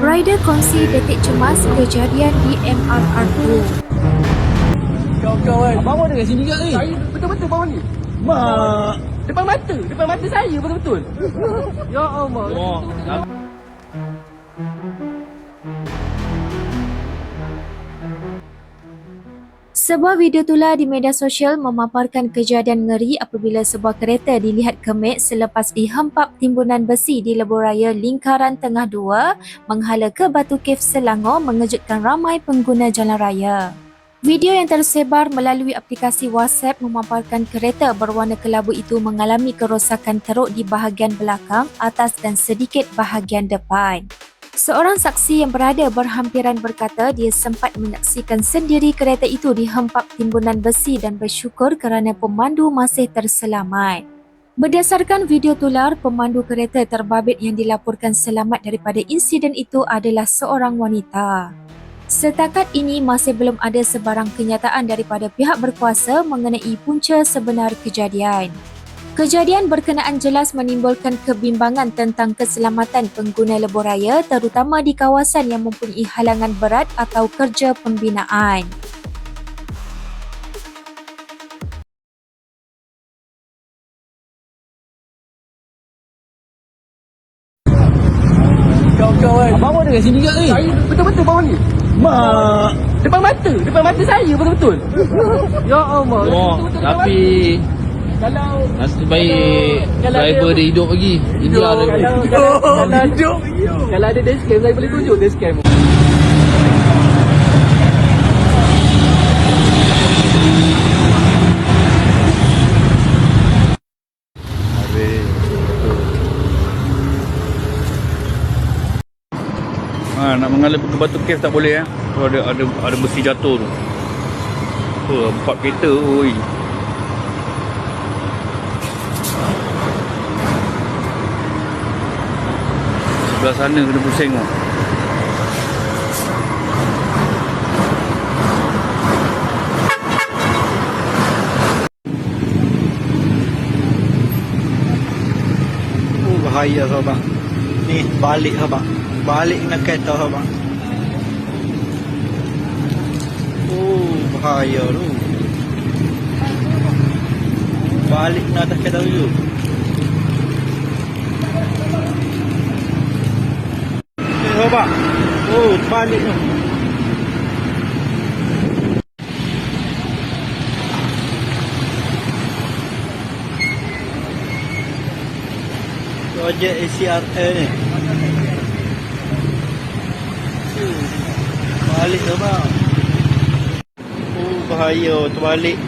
Rider kongsi detik cemas kejadian di MRR2. Kawan-kawan. Abang ada kat sini ke ni? Saya betul-betul bawah ni. Mak. Depan mata. Depan mata saya betul-betul. ya Allah. Wah. Sebuah video tular di media sosial memaparkan kejadian ngeri apabila sebuah kereta dilihat kemik selepas dihempap timbunan besi di lebuh raya Lingkaran Tengah 2 menghala ke Batu Cave Selangor mengejutkan ramai pengguna jalan raya. Video yang tersebar melalui aplikasi WhatsApp memaparkan kereta berwarna kelabu itu mengalami kerosakan teruk di bahagian belakang, atas dan sedikit bahagian depan. Seorang saksi yang berada berhampiran berkata dia sempat menyaksikan sendiri kereta itu dihempap timbunan besi dan bersyukur kerana pemandu masih terselamat. Berdasarkan video tular, pemandu kereta terbabit yang dilaporkan selamat daripada insiden itu adalah seorang wanita. Setakat ini masih belum ada sebarang kenyataan daripada pihak berkuasa mengenai punca sebenar kejadian. Kejadian berkenaan jelas menimbulkan kebimbangan tentang keselamatan pengguna lebuh raya terutama di kawasan yang mempunyai halangan berat atau kerja pembinaan. Abang ada kat sini ke ni? Saya betul-betul bawah ni. Mak. Depan mata. Depan mata saya betul-betul. ya Allah. Wah, Betul-betul tapi Kalau nasib baik Kalau driver dia- dia hidup lagi. Ini kalau, ada. kalau, kalau, kalau, kalau ada dashcam saya boleh tunjuk dashcam. Ha, nak mengalir ke batu cave tak boleh eh. Tu ada ada ada besi jatuh tu. Tu empat kereta oi. Sebelah sana kena pusing tu. Oh bahaya sahabat Ni balik sahabat Balik nak kereta sahabat Oh bahaya tu. Balik nak atas kereta tu Eh sahabat Oh balik tu Projek ACRA ni. Oh, Balik sahabat Oh bahaya. Terbalik